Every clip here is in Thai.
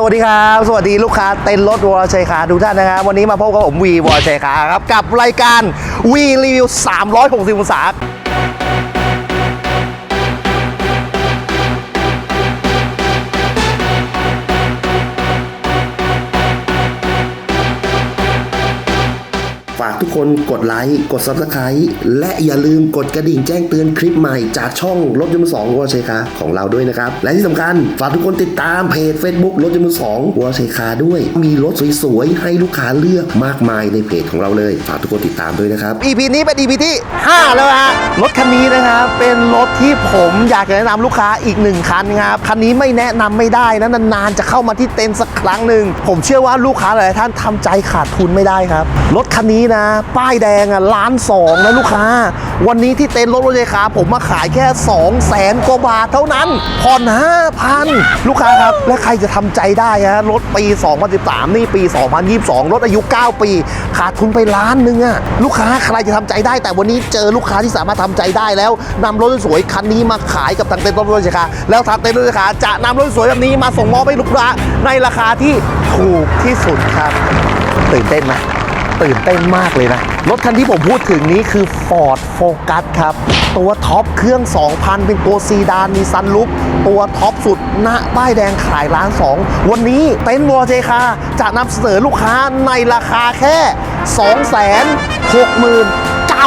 สวัสดีครับ สวัสดีลูกค้าเต็นท์รถวอลชัยคาทุกท่านนะครับ วันนี้มาพบกับผมวีวอลชัยคาครับ กับรายการวีรีวิว 360 องศา ฝากทุกคนกดไลค์ กด Subscribe และอย่าลืมกดกระดิ่งแจ้งเตือนคลิปใหม่จากช่องรถยนต์สองวอเชคาของเราด้วยนะครับ และที่สำคัญฝากทุกคนติดตามเพจ Facebook รถยนต์สองวอเชคาด้วย มีรถสวยๆ ให้ลูกค้าเลือกมากมายในเพจของเราเลย ฝากทุกคนติดตามด้วยนะครับ EP นี้เป็น EP ที่ 5 แล้วฮะรถคันนี้นะครับเป็นรถที่ผมอยากจะแนะนำลูกค้าอีกหนึ่งคันครับคันนี้ไม่แนะนำไม่ได้นะนานๆจะเข้ามาที่เต็นท์สักครั้งหนึ่งผมเชื่อว่าลูกค้าหลายท่านทำใจขาดทุนไม่ได้ครับรถคันนี้นะ ป้ายแดงอะล้านสองนะลูกค้า วันนี้ที่เต็นท์รถรถยขาผมมาขายแค่2 0 0แสนกว่าบาทเท่านั้นผ่อน5,000 ลูกค้าครับ และใครจะทำใจได้ฮะรถปี 2013 นี่ปี 2022 รถอายุ 9 ปี ขาดทุนไปล้านหนึงอะลูกค้าใครจะทำใจได้ แต่วันนี้เจอลูกค้าที่สามารถทำใจได้แล้วนำรถสวยคันนี้มาขายกับทางเต็นท์รถรถยขาแล้วทางเต็นท์รถยขาจะนำรถสวยแบบนี้มาส่งมอบให้ลูกค้าในราคาที่ถูกที่สุดครับตื่นเต้นไหม ตื่นเต้นมากเลยนะ รถคันที่ผมพูดถึงนี้คือ Ford Focus ครับ ตัวท็อปเครื่อง 2,000 เป็นตัวซีดานมีซันลุกตัวท็อปสุดหน้าป้ายแดงขายล้านสองวันนี้เต็นท์วอเจคาจะนำเสนอลูกค้าในราคาแค่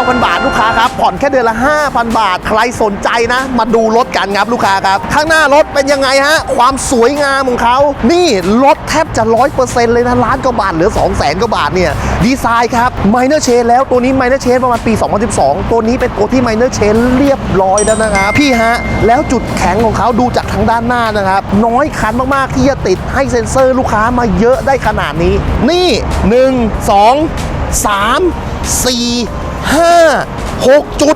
9,000 บาทลูกค้าครับ ผ่อนแค่เดือนละ 5,000 บาท ใครสนใจนะ มาดูรถกันครับลูกค้าครับ ข้างหน้ารถเป็นยังไงฮะ ความสวยงามของเขา นี่รถแทบจะ 100%เลยนะ ล้านกว่าบาท เหลือ 2 0 0แสนกว่าบาทเนี่ย ดีไซน์ครับไมเนอร์เชนแล้วตัวนี้ไมเนอร์เชนประมาณปี 2012 ตัวนี้เป็นตัวที่ไมเนอร์เชนเรียบร้อยแล้วนะครับ พี่ฮะ แล้วจุดแข็งของเขาดูจากทางด้านหน้านะครับ น้อยคันมากๆที่จะติดให้เซ็นเซอร์ลูกค้ามาเยอะได้ขนาดนี้ นี่ 1 2 3 4 5 6 จุด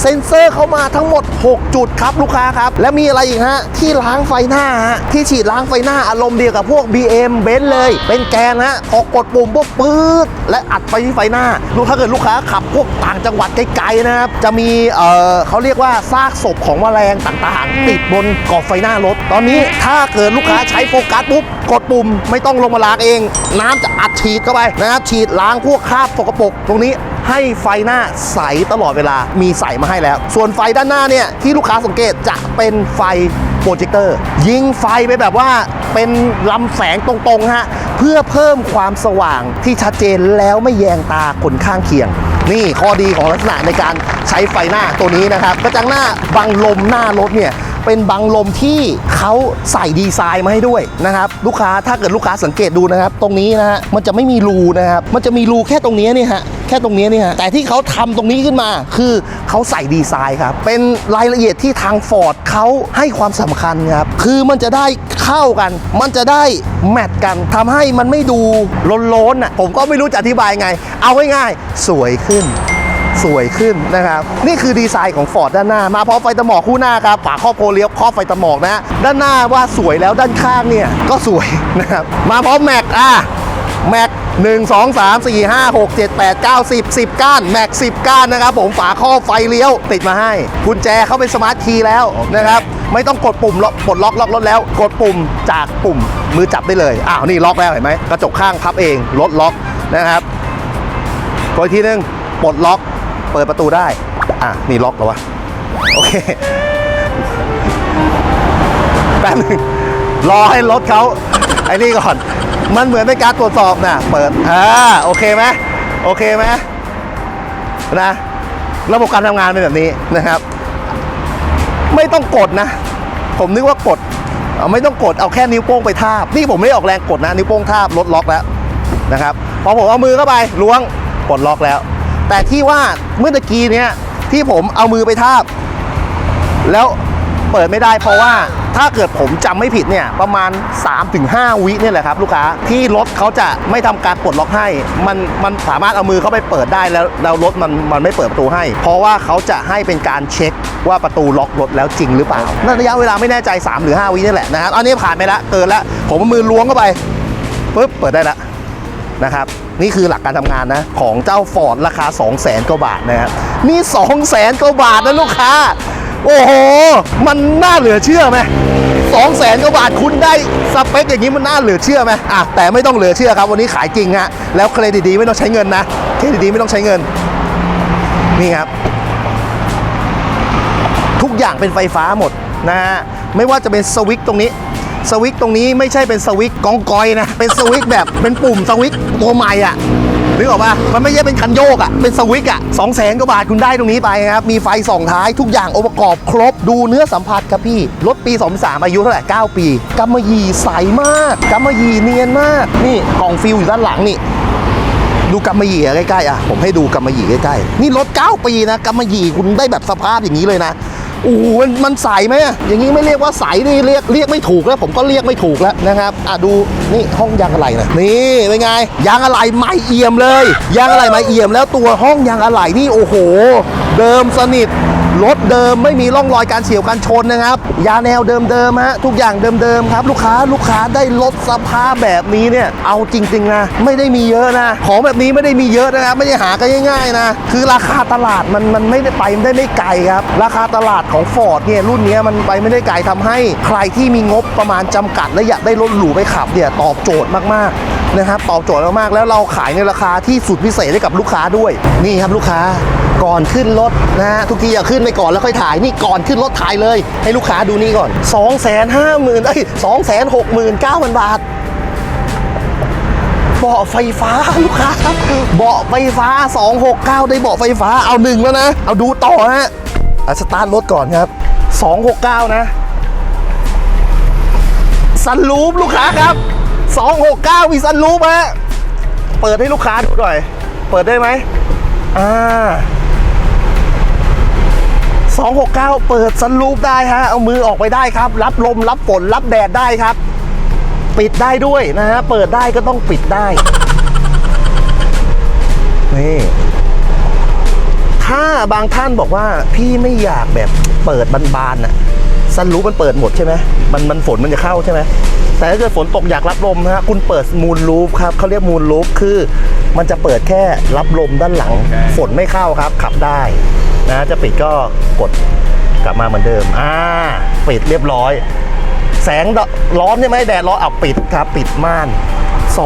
เซ็นเซอร์เข้ามาทั้งหมด 6 จุดครับลูกค้าครับ และมีอะไรอีกฮะ ที่ล้างไฟหน้าฮะที่ฉีดล้างไฟหน้าอารมณ์เดียวกับพวก BM เบนซ์เลย เป็นแกนฮะพอกดปุ่มปุ๊บปื๊ดและอัดไปที่ไฟหน้าดูถ้าเกิดลูกค้าขับพวกต่างจังหวัดไกลๆนะครับ จะมีเอ่อเขาเรียกว่าซากศพของแมลงต่างๆ ติดบนกรอบไฟหน้ารถ ตอนนี้ถ้าเกิดลูกค้าใช้โฟกัสปุ๊บกดปุ่มไม่ต้องลงมาล้างเอง น้ำจะอัดฉีดเข้าไปนะครับฉีดล้างพวกคราบสกปรกตรงนี้ ให้ไฟหน้าใสตลอดเวลามีใสมาให้แล้ว ส่วนไฟด้านหน้าเนี่ยที่ลูกค้าสังเกตจะเป็นไฟโปรเจคเตอร์ ยิงไฟไปแบบว่าเป็นลำแสงตรงๆฮะเพื่อเพิ่มความสว่างที่ชัดเจนแล้วไม่แยงตาคนข้างเคียง นี่ข้อดีของลักษณะในการใช้ไฟหน้าตัวนี้นะครับกระจังหน้าบังลมหน้ารถเนี่ย เป็นบังลมที่เขาใส่ดีไซน์มาให้ด้วยนะครับลูกค้าถ้าเกิดลูกค้าสังเกตดูนะครับ ตรงนี้นะฮะมันจะไม่มีรูนะครับมันจะมีรูแค่ตรงนี้นี่ฮะแค่ตรงนี้นี่ฮะแต่ที่เขาทำตรงนี้ขึ้นมา คือเขาใส่ดีไซน์ครับ เป็นรายละเอียดที่ทางฟอร์ดเขาให้ความสำคัญครับ คือมันจะได้เข้ากัน มันจะได้แมทกันทำให้มันไม่ดูโล้นๆอะผมก็ไม่รู้จะอธิบายไง เอาง่ายๆ สวยขึ้น สวยขึ้นนะครับ นี่คือดีไซน์ของฟอร์ดด้านหน้า มาพร้อมไฟตะหมอกคู่หน้าครับฝาครอบโพเลี้ยวครอบไฟตะหมอกนะ ด้านหน้าว่าสวยแล้วด้านข้างเนี่ยก็สวยนะครับ มาพร้อมแม็กอะแม็ก1 2 3 4 5 6 7 8 9 10 10 ก้าน แม็ก 10 ก้านนะครับผมฝาครอบไฟเลี้ยวติดมาให้กุญแจเข้าเป็นสมาร์ทคีย์แล้วนะครับ ไม่ต้องกดปุ่มล็อกปลดล็อกล็อกรถแล้ว กดปุ่มจากปุ่มมือจับได้เลย อ้าว นี่ล็อกแล้วเห็นไหมกระจกข้างพับเองรถล็อกนะครับกดอีกทีนึงปลดล็อก เปิดประตูได้ อะ นี่ล็อกแล้ววะ โอเค แป๊บนึงรอให้รถเขาไอ้นี่ก่อน มันเหมือนเป็นการตรวจสอบนะเปิด อ่า โอเคไหมโอเคไหมนะ ระบบการทำงานเป็นแบบนี้นะครับ ไม่ต้องกดนะ ผมนึกว่ากด ไม่ต้องกด เอาแค่นิ้วโป้งไปทาบ นี่ผมไม่ได้ออกแรงกดนะ นิ้วโป้งทาบรถล็อกแล้วนะครับ พอผมเอามือเข้าไปล้วงปลดล็อกแล้ว แต่ที่ว่าเมื่อตะกี้เนี้ยที่ผมเอามือไปทาบ แล้วเปิดไม่ได้เพราะว่าถ้าเกิดผมจำไม่ผิดเนี่ยประมาณ 3-5 วิเนี่ยแหละครับ ลูกค้าที่รถเขาจะไม่ทำการปลดล็อกให้ มันมันสามารถเอามือเข้าไปเปิดได้แล้วแล้วรถมันมันไม่เปิดประตูให้ เพราะว่าเขาจะให้เป็นการเช็คว่าประตูล็อกรถแล้วจริงหรือเปล่านั่นระยะเวลาไม่แน่ใจ 3 หรือ 5 วินี่แหละนะครับอันนี้ผ่านไปแล้วเกินแล้วผมเอามือล้วงเข้าไปปุ๊บเปิดได้แล้วนะครับ นี่คือหลักการทำงานนะ ของเจ้าฟอร์ดราคา 2 0 0แสนกว่าบาทนะครับนี่ 2 0 0แสนกว่าบาทนะลูกค้า โอ้โห มันน่าเหลือเชื่อไหมสองแสนกว่าบาทคุณได้สเปคอย่างนี้มันน่าเหลือเชื่อไหมอะแต่ไม่ต้องเหลือเชื่อครับวันนี้ขายจริงฮะแล้วเครดิตดีไม่ต้องใช้เงินนะเครดิตดีไม่ต้องใช้เงิน นี่ครับ ทุกอย่างเป็นไฟฟ้าหมดนะฮะไม่ว่าจะเป็นสวิตช์ตรงนี้ สวิตตรงนี้ไม่ใช่เป็นสวิตกองกอยนะ เป็นสวิตแบบเป็นปุ่มสวิตตัวใหม่อะนึกออกปะมันไม่ใช่เป็นคันโยกอะ เป็นสวิตช์อะสองแสนกว่าบาทคุณได้ตรงนี้ไปครับ มีไฟสองท้ายทุกอย่างองค์ประกอบครบ ดูเนื้อสัมผัสครับพี่ รถปี 23 อายุเท่าไหร่ 9 ปีกำมะหยี่ใสมากกำมะหยี่เนียนมาก นี่กล่องฟิลอยู่ด้านหลังนี่ดูกำมะหยี่ใกล้ๆอะ ผมให้ดูกำมะหยี่ใกล้ๆ นี่รถ 9 ปีนะกำมะหยี่คุณได้แบบสภาพอย่างนี้เลยนะ โอ้โหมันมันใสไหมอะอย่างนี้ไม่เรียกว่าใสนี่เรียกเรียกไม่ถูกแล้ว ผมก็เรียกไม่ถูกแล้วนะครับอะดูนี่ห้องยางอะไหล่นะนี่เป็นไงยางอะไหล่ใหม่เอี่ยมเลย ยางอะไหล่ใหม่เอี่ยมแล้วตัวห้องยางอะไหล่นี่โอ้โห เดิมสนิท รถเดิมไม่มีร่องรอยการเฉียวการชนนะครับ ยาแนวเดิมๆฮะทุกอย่างเดิมๆครับ ลูกค้าลูกค้าได้รถสภาพแบบนี้เนี่ยเอาจริงๆนะไม่ได้มีเยอะนะ ของแบบนี้ไม่ได้มีเยอะนะครับไม่ได้หากันง่ายๆนะคือราคาตลาดมันมันไม่ได้ไปไม่ได้ไม่ไกลครับ ราคาตลาดของ Ford เนี่ยรุ่นนี้มันไปไม่ได้ไกลทำให้ใครที่มีงบประมาณจำกัด และอยากได้รถหรูไปขับเนี่ยตอบโจทย์มากๆนะครับตอบโจทย์มากๆแล้วเราขายในราคาที่สุดพิเศษให้กับลูกค้าด้วยนี่ครับลูกค้า ก่อนขึ้นรถนะฮะทุกทีอย่าขึ้นไปก่อนแล้วค่อยถ่ายนี่ก่อนขึ้นรถถ่ายเลย ให้ลูกค้าดูนี่ก่อน 2 5 0 0 0 0เอ้ย2 6 9 0 0 0 บาทเบาะไฟฟ้าลูกค้าครับเบาะไฟฟ้า 269 ได้เบาะไฟฟ้าเอาหนึ่งแล้วนะ เอาดูต่อฮะอะสตาร์ทรถก่อนครับ 269 นะซันรูปลูกค้าครับ 269 มีซันรูปฮะเปิดให้ลูกค้าดูหน่อย เปิดได้ไหมอ่า 269 เปิดซันรูปได้ฮะ เอามือออกไปได้ครับ รับลมรับฝนรับแดดได้ครับ ปิดได้ด้วยนะฮะ เปิดได้ก็ต้องปิดได้ นี่ถ้าบางท่านบอกว่าพี่ไม่อยากแบบเปิดบานๆน่ะซันรูปมันเปิดหมดใช่ไหมมันมันฝนมันจะเข้าใช่ไหมแต่ถ้าเกิดฝนตกอยากรับลมนะฮะคุณเปิดมูลรูฟครับเขาเรียกมูลรูฟคือ มันจะเปิดแค่รับลมด้านหลัง ฝนไม่เข้าครับขับได้ นะจะปิดก็กดกลับมาเหมือนเดิมอ่าปิดเรียบร้อย แสงร้อนใช่ไหมแดดร้อนเอาปิดครับปิดม่าน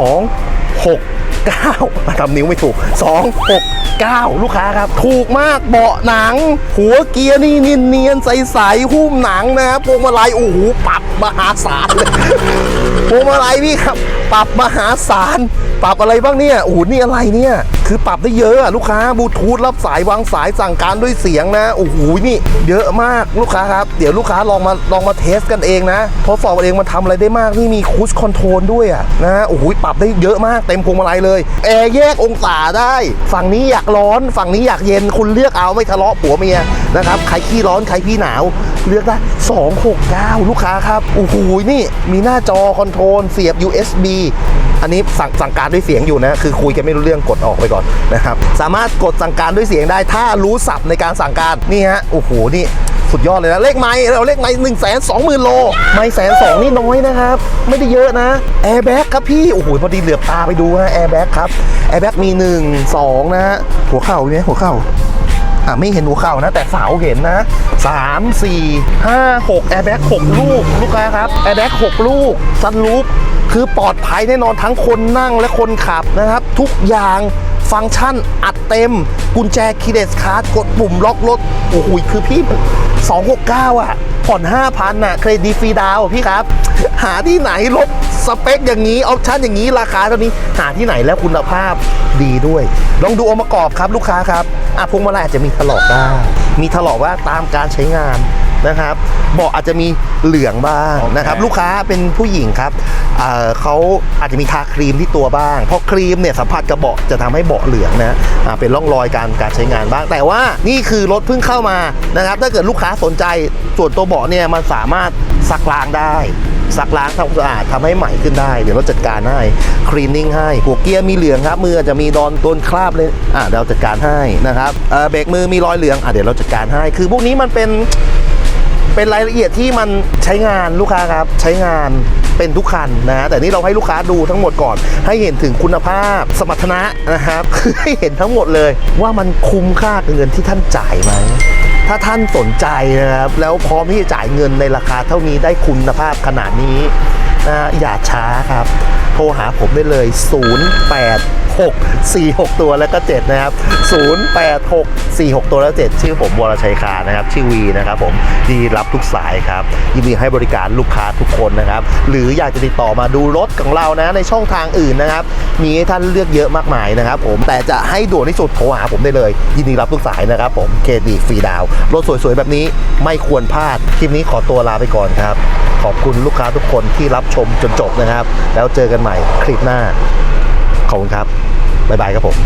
2 6 9ทำนิ้วไม่ถูก 2 6 9 ลูกค้าครับ ถูกมากเบาะหนัง หัวเกียร์นี่เนียนๆใสๆหุ้มหนังนะครับพวงมาลัยโอ้โหปรับมหาศาลเลยพวงมาลัยพี่ครับ ปรับมหาศาล ปรับอะไรบ้างเนี่ยโอ้โหนี่อะไรเนี่ยคือปรับได้เยอะอะลูกค้าบลูทูธรับสายวางสายสั่งการด้วยเสียงนะโอ้โหนี่เยอะมากลูกค้าครับ เดี๋ยวลูกค้าลองมาลองมาเทสกันเองนะทดสอบเองมันทำอะไรได้มากนี่มีคูชคอนโทรลด้วยอะนะโอ้โหปรับได้เยอะมากเต็มพวงมาลัยเลยแอร์แยกองศาได้ ฝั่งนี้อยากร้อน ฝั่งนี้อยากเย็นคุณเลือกเอาไม่ทะเลาะผัวเมีย นะครับใครขี้ร้อนใครขี้หนาว เลือกได้ 269 ลูกค้าครับโอ้โหนี่มีหน้าจอคอนโทรลเสียบ USB อันนี้สั่งสั่งการด้วยเสียงอยู่นะคือคุยกันไม่รู้เรื่องกดออกไปก่อนนะครับสามารถกดสั่งการด้วยเสียงได้ ถ้ารู้ศัพท์ในการสั่งการนี่ฮะโอ้โหนี่สุดยอดเลยนะเลขไม้เราเลขไม้หนึ่งแสนสองหมื่นโล ไม่แสนสองนี่น้อยนะครับ ไม่ได้เยอะนะแอร์แบ็กครับพี่ โอ้โห พอดีเหลือบตาไปดูฮะแอร์แบ็กครับแอร์แบ็กมี1 2นะฮะหัวเข่าไหมหัวเข่า อะไม่เห็นหัวเข่านะ แต่เสาเห็นนะ 3 4 5 6แอร์แบ็ก6ลูก ลูกค้าครับแอร์แบ็ก6ลูกซันลูปคือปลอดภัยแน่นอนทั้งคนนั่งและคนขับนะครับ ทุกอย่างฟังก์ชันอัดเต็ม กุญแจคีย์เลสคาร์ดกดปุ่มล็อกรถโอ้โหคือพี่ 269 อะ ผ่อน 5,000น่ะเครดิตฟรีดาวพี่ครับ หาที่ไหนลบสเปคอย่างนี้ ออปชั่นอย่างนี้ราคาเท่านี้หาที่ไหนแล้วคุณภาพดีด้วย ลองดูองค์ประกอบครับลูกค้าครับอะพวงมาลัยอาจจะมีถลอกได้มีถลอกว่าตามการใช้งาน นะครับเบาะอาจจะมีเหลืองบ้างนะครับ ลูกค้าเป็นผู้หญิงครับเอ่อเขาอาจจะมีทาครีมที่ตัวบ้าง เพราะครีมเนี่ยสัมผัสกับเบาะจะทำให้เบาะเหลืองนะอ่าเป็นร่องรอยการการใช้งานบ้าง แต่ว่านี่คือรถเพิ่งเข้ามานะครับ ถ้าเกิดลูกค้าสนใจส่วนตัวเบาะเนี่ยมันสามารถซักล้างได้ซักล้างทำความสะอาดทำให้ใหม่ขึ้นได้ เดี๋ยวเราจัดการให้คลีนนิ่งให้ หัวเกียร์มีเหลืองครับ มืออาจจะมีดอนโดนคราบเลยอะเดี๋ยวเราจัดการให้นะครับเอ่อเบรกมือมีรอยเหลืองอะเดี๋ยวเราจัดการให้ คือพวกนี้มันเป็น เป็นรายละเอียดที่มันใช้งานลูกค้าครับใช้งานเป็นทุกคันนะ แต่นี่เราให้ลูกค้าดูทั้งหมดก่อน ให้เห็นถึงคุณภาพสมรรถนะนะครับคือให้เห็นทั้งหมดเลย ว่ามันคุ้มค่ากับเงินที่ท่านจ่ายไหมถ้าท่านสนใจนะครับ แล้วพร้อมที่จะจ่ายเงินในราคาเท่านี้ได้คุณภาพขนาดนี้นะอย่าช้าครับ โทรหาผมได้เลย 646 ตัวแล้วก็ 7 นะครับ 08646 ตัวแล้ว 7 ชื่อผมวรชัยคานะครับ ชื่อวีนะครับผมดีรับทุกสายครับ ยินดีให้บริการลูกค้าทุกคนนะครับ หรืออยากจะติดต่อมาดูรถของเรานะในช่องทางอื่นนะครับ มีให้ท่านเลือกเยอะมากมายนะครับผมแต่จะให้ด่วนที่สุดโทรหาผมได้เลย ยินดีรับทุกสายนะครับผมเคดีฟรีดาวรถสวยๆ แบบนี้ไม่ควรพลาด คลิปนี้ขอตัวลาไปก่อนครับ ขอบคุณลูกค้าทุกคนที่รับชมจนจบนะครับ แล้วเจอกันใหม่คลิปหน้า ขอบคุณครับ บ๊ายบายครับผม